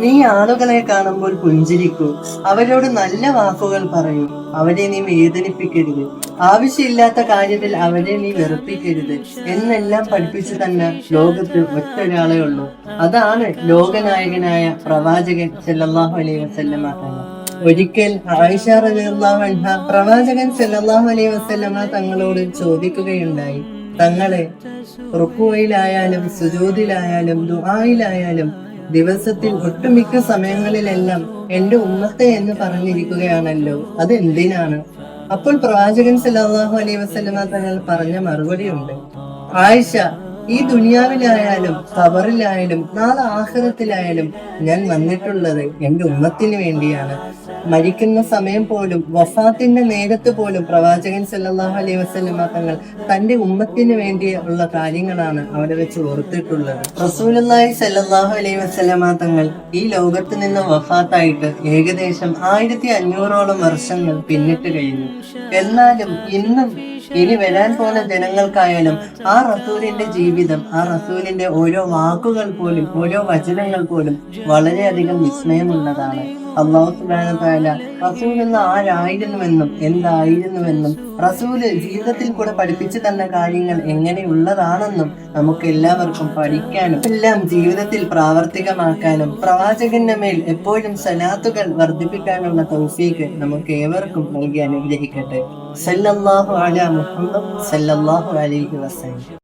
നീ ആളുകളെ കാണുമ്പോൾ പുഞ്ചിരിക്കൂ. അവരോട് നല്ല വാക്കുകൾ പറയൂ. അവരെ നീ വേദനിപ്പിക്കരുത്. ആവശ്യമില്ലാത്ത കാര്യത്തിൽ അവരെ നീ വെറുപ്പിക്കരുത്. എന്നെല്ലാം പഠിപ്പിച്ചു തന്നെ ലോകത്ത് ഒറ്റൊരാളെ ഉള്ളൂ. അതാണ് ലോകനായകനായ പ്രവാചകൻ സല്ലാഹു അലൈഹി വസല്ലം ഒരിക്കൽ റളിയല്ലാഹു പ്രവാചകൻ സല്ലല്ലാഹു അലൈഹി വസല്ലമ തങ്ങളോട് ചോദിക്കുകയുണ്ടായി. തങ്ങളെ റുക്കുവയിലായാലും സുജോതിലായാലും ദുആയിലായാലും ദിവസത്തിൽ ഒട്ടുമിക്ക സമയങ്ങളിലെല്ലാം എന്റെ ഉമ്മത്തെ എന്ന് പറഞ്ഞിരിക്കുകയാണല്ലോ. അത് എന്തിനാണ് അപ്പോൾ പ്രവാചകൻ സല്ലല്ലാഹു അലൈ വസ്ലമ തങ്ങൾ പറഞ്ഞ മറുപടിയുണ്ട്. ആയിഷ ഈ ദുനിയാവിലായാലും ഖബറിലായാലും നാളെ ആഖിറത്തിലായാലും ഞാൻ വന്നിട്ടുള്ളത് എന്റെ ഉമ്മത്തിന് വേണ്ടിയാണ്. മരിക്കുന്ന സമയം പോലും വഫാത്തിന്റെ നേരത്ത് പോലും പ്രവാചകൻ സല്ലാഹു അലൈഹി വസല്ലമ തങ്ങൾ തന്റെ ഉമ്മത്തിന് വേണ്ടി ഉള്ള കാര്യങ്ങളാണ് അവിടെ വെച്ച് ഓർത്തിട്ടുള്ളത്. റസൂലുള്ളാഹി സല്ലാഹു അലൈഹി വസല്ലമ തങ്ങൾ ഈ ലോകത്ത് നിന്ന് വഫാത്തായിട്ട് ഏകദേശം ആയിരത്തി അഞ്ഞൂറോളം വർഷങ്ങൾ പിന്നിട്ട് കഴിഞ്ഞു. എന്നാലും ഇന്നും ഇനി വരാൻ പോകുന്ന ജനങ്ങൾക്കായാലും ആ റസൂലിന്റെ ജീവിതം ആ റസൂലിന്റെ ഓരോ വാക്കുകൾ പോലും ഓരോ വചനങ്ങൾ പോലും വളരെയധികം വിസ്മയമുള്ളതാണ്. അള്ളാഹു സുബ്ഹാനഹു തആല റസൂൽ എന്ന ആരായിരുന്നുവെന്നും എന്തായിരുന്നുവെന്നും റസൂൽ ജീവിതത്തിൽ കൂടെ പഠിപ്പിച്ചു തന്ന കാര്യങ്ങൾ എങ്ങനെയുള്ളതാണെന്നും നമുക്ക് എല്ലാവർക്കും പഠിക്കാനും എല്ലാം ജീവിതത്തിൽ പ്രാവർത്തികമാക്കാനും പ്രവാചകന്റെ മേൽ എപ്പോഴും സലാത്തുകൾ വർദ്ധിപ്പിക്കാനുള്ള തൗഫീക്ക് നമുക്ക് ഏവർക്കും നൽകി അനുഗ്രഹിക്കട്ടെ. സല്ലല്ലാഹു അല മുഹമ്മദ് സല്ലല്ലാഹു അലൈഹി വസല്ലം.